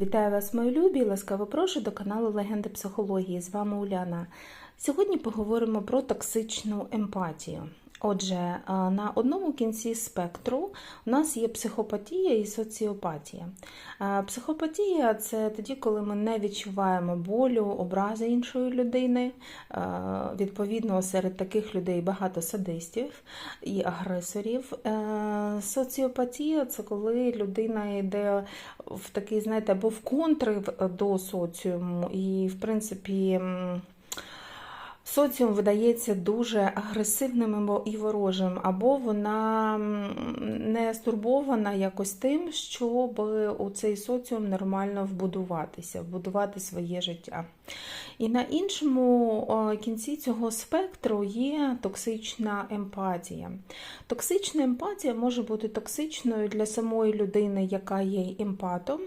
Вітаю вас, мої любі! Ласкаво прошу до каналу Легенди психології. З вами Уляна. Сьогодні поговоримо про токсичну емпатію. Отже, е, на одному кінці спектру у нас є психопатія і соціопатія. Е, Психопатія це тоді, коли ми не відчуваємо болю, образи іншої людини. Е, Відповідно, серед таких людей багато садистів і агресорів. Соціопатія це коли людина йде в такий, знаєте, або в контр до соціуму, і, в принципі, соціум видається дуже агресивним і ворожим, або вона не стурбована якось тим, щоб у цей соціум нормально вбудуватися, вбудувати своє життя. І на іншому кінці цього спектру є токсична емпатія. Токсична емпатія може бути токсичною для самої людини, яка є емпатом,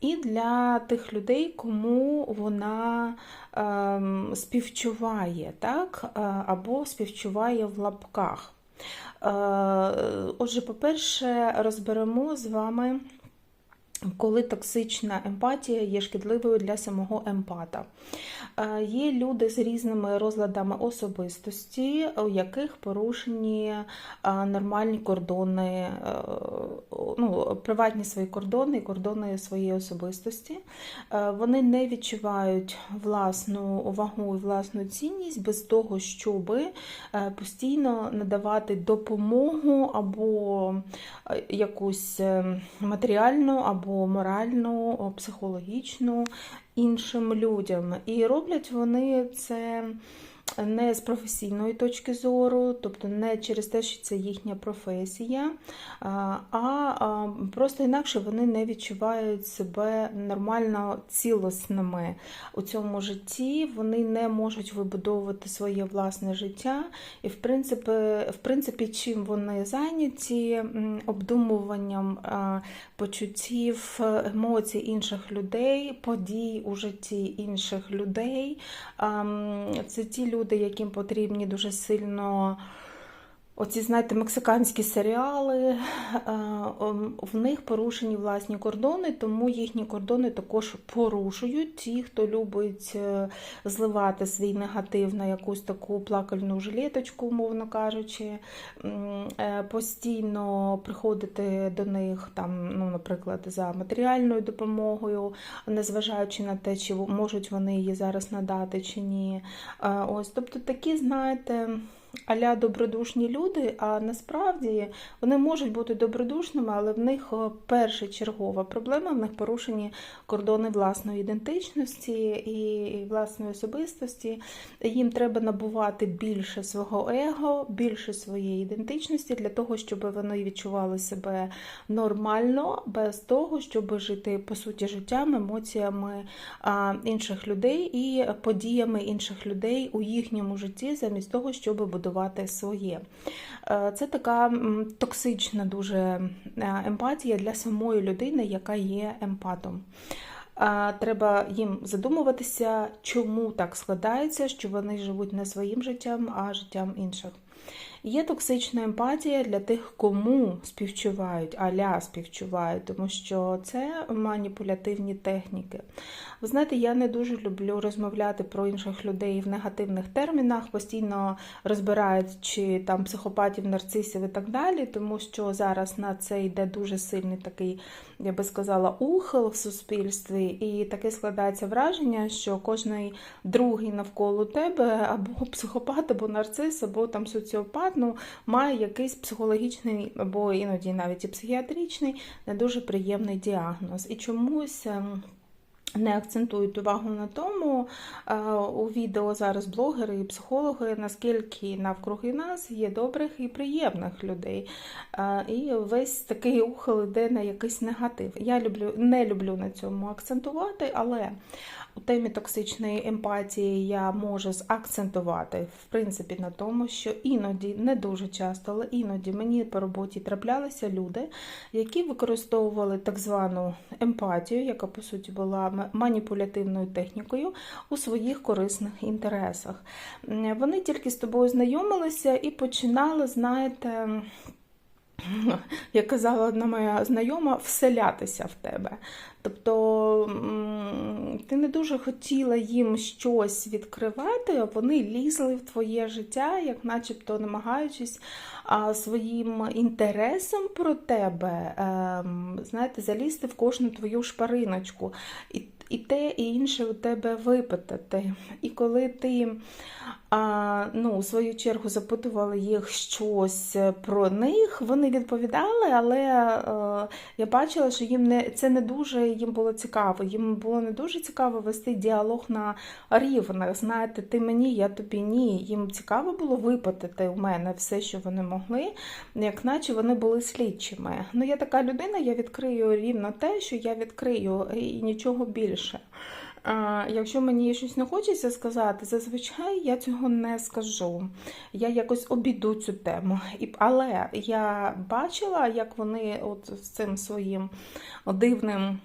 і для тих людей, кому вона ем, співчуває, так? Е, або співчуває в лапках. Е, Отже, по-перше, розберемо з вами. Коли токсична емпатія є шкідливою для самого емпата. Е, Є люди з різними розладами особистості, у яких порушені е, нормальні кордони, е, ну, приватні свої кордони і кордони своєї особистості. Вони не відчувають власну вагу і власну цінність без того, щоб постійно надавати допомогу або якусь матеріальну або моральну, о, психологічну іншим людям. І роблять вони це не з професійної точки зору, тобто не через те, що це їхня професія, а просто інакше вони не відчувають себе нормально цілісними у цьому житті, вони не можуть вибудовувати своє власне життя. І, в принципі, в принципі чим вони зайняті обдумуванням почуттів, емоцій інших людей, подій у житті інших людей. Це ті люди, яким потрібні дуже сильно. Оці, знаєте, мексиканські серіали, е, в них порушені власні кордони, тому їхні кордони також порушують. Ті, хто любить е, зливати свій негатив на якусь таку плакальну жилеточку, умовно кажучи, е, постійно приходити до них, там, ну, наприклад, за матеріальною допомогою, незважаючи на те, чи можуть вони її зараз надати чи ні. Ось, тобто такі, знаєте аля добродушні люди, а насправді вони можуть бути добродушними, але в них о, першочергова проблема, в них порушені кордони власної ідентичності і власної особистості. Їм треба набувати більше свого его, більше своєї ідентичності для того, щоб вони відчували себе нормально, без того, щоб жити по суті життям, емоціями інших людей і подіями інших людей у їхньому житті, замість того, щоб будувати своє. Е, Це така токсична дуже е, емпатія для самої людини, яка є емпатом. Е, Треба їм задумуватися, чому так складається, що вони живуть не своїм життям, а життям інших. Є токсична емпатія для тих, кому співчувають, аля співчувають, тому що це маніпулятивні техніки. Ви знаєте, я не дуже люблю розмовляти про інших людей в негативних термінах, постійно розбираючи там психопатів, нарцисів і так далі, тому що зараз на це йде дуже сильний такий, я би сказала, ухил в суспільстві, і таке складається враження, що кожний другий навколо тебе або психопат, або нарцис, або там соціопат, ну, має якийсь психологічний, або іноді навіть і психіатричний, не дуже приємний діагноз. І чомусь. Не акцентують увагу на тому е, у відео зараз блогери і психологи, наскільки навкруги нас є добрих і приємних людей. Е, І весь такий ухил йде на якийсь негатив. Я люблю, не люблю на цьому акцентувати, але у темі токсичної емпатії я можу акцентувати в принципі на тому, що іноді, не дуже часто, але іноді мені по роботі траплялися люди, які використовували так звану емпатію, яка по суті була маніпулятивною технікою у своїх корисних інтересах. Вони тільки з тобою знайомилися і починали, знаєте. як казала одна моя знайома, вселятися в тебе. Тобто ти не дуже хотіла їм щось відкривати, а вони лізли в твоє життя, як начебто намагаючись своїм інтересом про тебе, ем, знаєте, залізти в кожну твою шпариночку. І і те, і інше у тебе випитати. І коли ти а, ну, у свою чергу запитувала їх щось про них, вони відповідали, але е, я бачила, що їм не це не дуже їм було цікаво. Їм було не дуже цікаво вести діалог на рівнах. Знаєте, ти мені, я тобі ні. Їм цікаво було випитати у мене все, що вони могли, як наче вони були слідчими. Ну, я така людина, я відкрию рівно те, що я відкрию, і нічого більше. А, Якщо мені щось не хочеться сказати, зазвичай я цього не скажу. Я якось обійду цю тему. Але я бачила, як вони от з цим своїм дивним.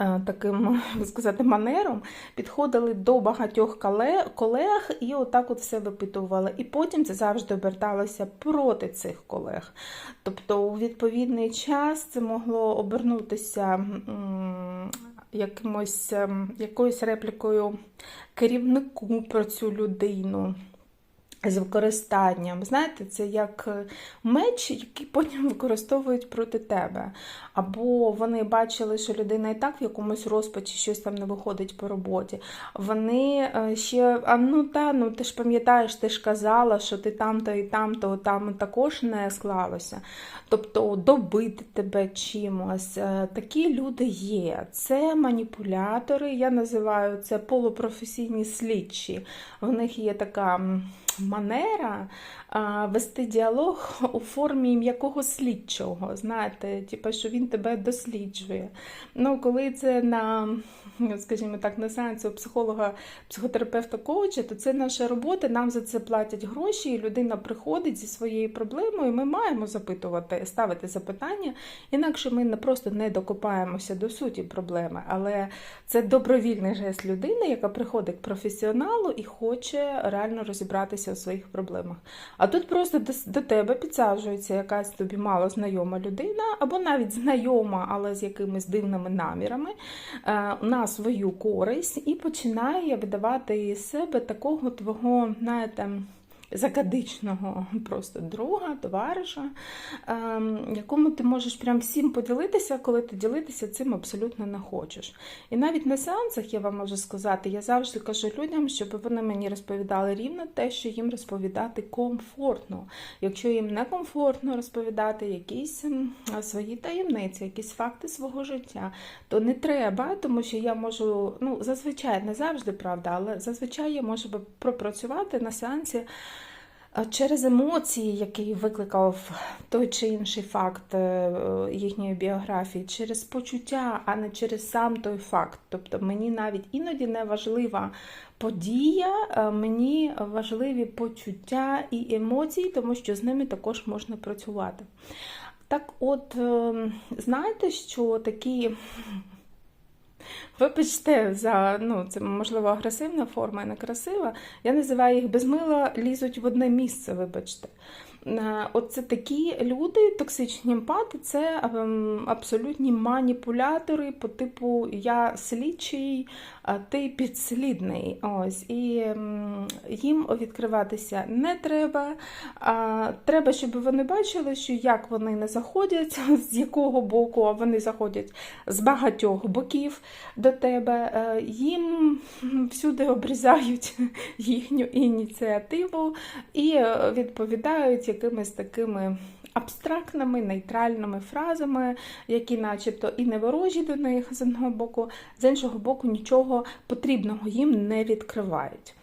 е, Таким сказати, манером підходили до багатьох колег і отак от все випитували. І потім це завжди оберталося проти цих колег. Тобто, у відповідний час це могло обернутися якимось, ем, якоюсь реплікою керівнику про цю людину. З використанням. Знаєте, це як е, меч, який потім використовують проти тебе. Або вони бачили, що людина і так в якомусь розпачі щось там не виходить по роботі. Вони е, ще, а ну та, ну ти ж пам'ятаєш, ти ж казала, що ти там-то і там-то там також не склалося. Тобто добити тебе чимось. Е, Такі люди є. Це маніпулятори, я називаю це полупрофесійні слідчі. В них є така манера вести діалог у формі м'якого слідчого. Знаєте, типу, що він тебе досліджує. Ну, коли це на, скажімо так, на сеансі у психолога, психотерапевта коуча, то це наша робота, нам за це платять гроші, і людина приходить зі своєю проблемою. Ми маємо запитувати, ставити запитання, інакше ми не просто не докопаємося до суті проблеми, але це добровільний жест людини, яка приходить к професіоналу і хоче реально розібратися у своїх проблемах. А тут просто до, до тебе підсаджується якась тобі мало знайома людина, або навіть знайома, але з якимись дивними намірами е, на свою користь, і починає видавати із себе такого твого, знаєте, закадичного просто друга, товариша, ем, якому ти можеш прям всім поділитися, коли ти ділитися цим абсолютно не хочеш. І навіть на сеансах я вам можу сказати, я завжди кажу людям, щоб вони мені розповідали рівно те, що їм розповідати комфортно. Якщо їм не комфортно розповідати якісь свої таємниці, якісь факти свого життя, то не треба, тому що я можу, ну зазвичай не завжди правда, але зазвичай я можу пропрацювати на сеансі. Через емоції, які викликав той чи інший факт е, їхньої біографії, через почуття, а не через сам той факт. Тобто мені навіть іноді не важлива подія, е, мені важливі почуття і емоції, тому що з ними також можна працювати. Так от, е, знаєте, що такі. Вибачте, за ну, це можливо агресивна форма і некрасива. Я називаю їх безмила, лізуть в одне місце, вибачте. Е, Оце такі люди, токсичні емпати, це ем, абсолютні маніпулятори по типу я слідчий, а ти підслідний. Ось. І ем, їм відкриватися не треба. Треба, щоб вони бачили, що як вони не заходять, з якого боку, а вони заходять з багатьох боків до тебе. Е, Їм всюди обрізають їхню ініціативу і е, відповідають якимись такими абстрактними, нейтральними фразами, які начебто і не ворожі до них з одного боку, з іншого боку, нічого потрібного їм не відкривають.